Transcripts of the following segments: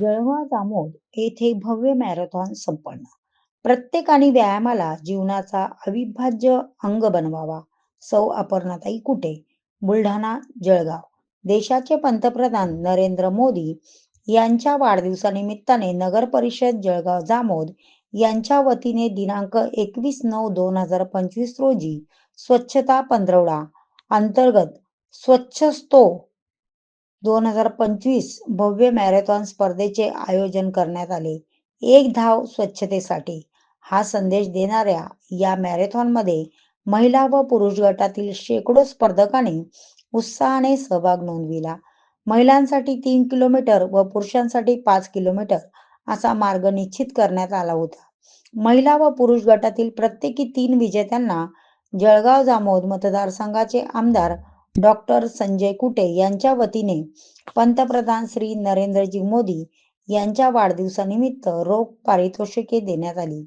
जळगाव जामोद येथे भव्य मॅरेथॉन संपन्न. प्रत्येकाने व्यायामाला जीवनाचा अविभाज्य अंग बनवावा. सौ अपर्णाताई कुटे बुलढाणा जळगाव. देशाचे पंतप्रधान नरेंद्र मोदी यांच्या वाढदिवसानिमित्ताने नगर परिषद जळगाव जामोद यांच्या वतीने दिनांक एकवीस नऊ दोन हजार पंचवीस रोजी स्वच्छता पंधरवडा अंतर्गत स्वच्छस्तो दोन हजार पंचवीस भव्य मॅरेथॉन स्पर्धेचे आयोजन करण्यात आले. एक धाव स्वच्छतेसाठी. हा संदेश देणाऱ्या या मॅरेथॉनमध्ये महिला व पुरुष गटातील शेकडो स्पर्धकांनी उत्साहाने सहभाग नोंदविला. महिलांसाठी तीन किलोमीटर व पुरुषांसाठी पाच किलोमीटर असा मार्ग निश्चित करण्यात आला होता. महिला व पुरुष गटातील प्रत्येकी तीन विजेत्यांना जळगाव जामोद मतदारसंघाचे आमदार डॉक्टर संजय कुटे यांच्या वतीने पंतप्रधान श्री नरेंद्रजी मोदी यांच्या वाढदिवसानिमित्त रोख पारितोषिके देण्यात आली.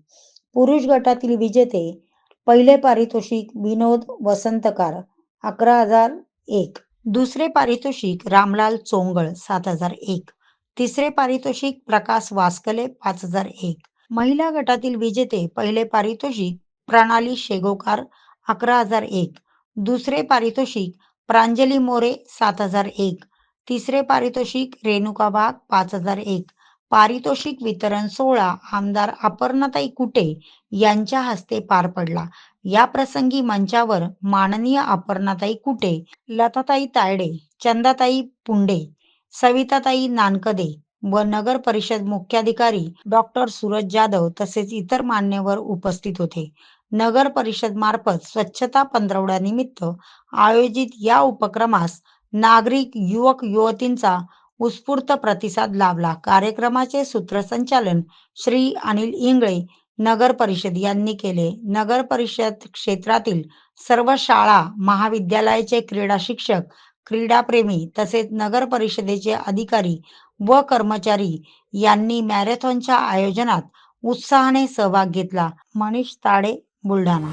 पुरुष गटातील विजेते पहिले पारितोषिक विनोद वसंतकार अकरा हजार एक. दुसरे पारितोषिक रामलाल चोंगळ सात हजार एक. तिसरे पारितोषिक प्रकाश वास्कले पाच हजार एक. महिला गटातील विजेते पहिले पारितोषिक प्रणाली शेगोकार अकरा हजार एक. दुसरे पारितोषिक प्रांजली मोरे सात हजार एक. तिसरे पारितोषिक रेणुका वाघ पाच हजार एक. पारितोषिक वितरण सोहळा आमदार अपर्णाताई कुटे यांच्या हस्ते पार पडला. या प्रसंगी मंचावर माननीय अपर्णाताई कुटे लताताई तायडे चंदाताई पुंडे सविताताई नानकदे व नगर परिषद मुख्याधिकारी डॉक्टर सूरज जाधव तसेच इतर मान्यवर उपस्थित होते. नगर परिषद मार्फत स्वच्छता पंधरवड्यानिमित्त आयोजित या उपक्रमास नागरिक युवक युवतींचा उत्स्फूर्त प्रतिसाद लाभला. कार्यक्रमाचे सूत्रसंचालन श्री अनिल इंगळे नगर परिषद यांनी केले. नगर परिषद क्षेत्रातील सर्व शाळा महाविद्यालयाचे क्रीडा शिक्षक क्रीडाप्रेमी तसेच नगर परिषदेचे अधिकारी व कर्मचारी यांनी मॅरेथॉनच्या आयोजनात उत्साहाने सहभाग घेतला. मनीष ताडे बुलढाणा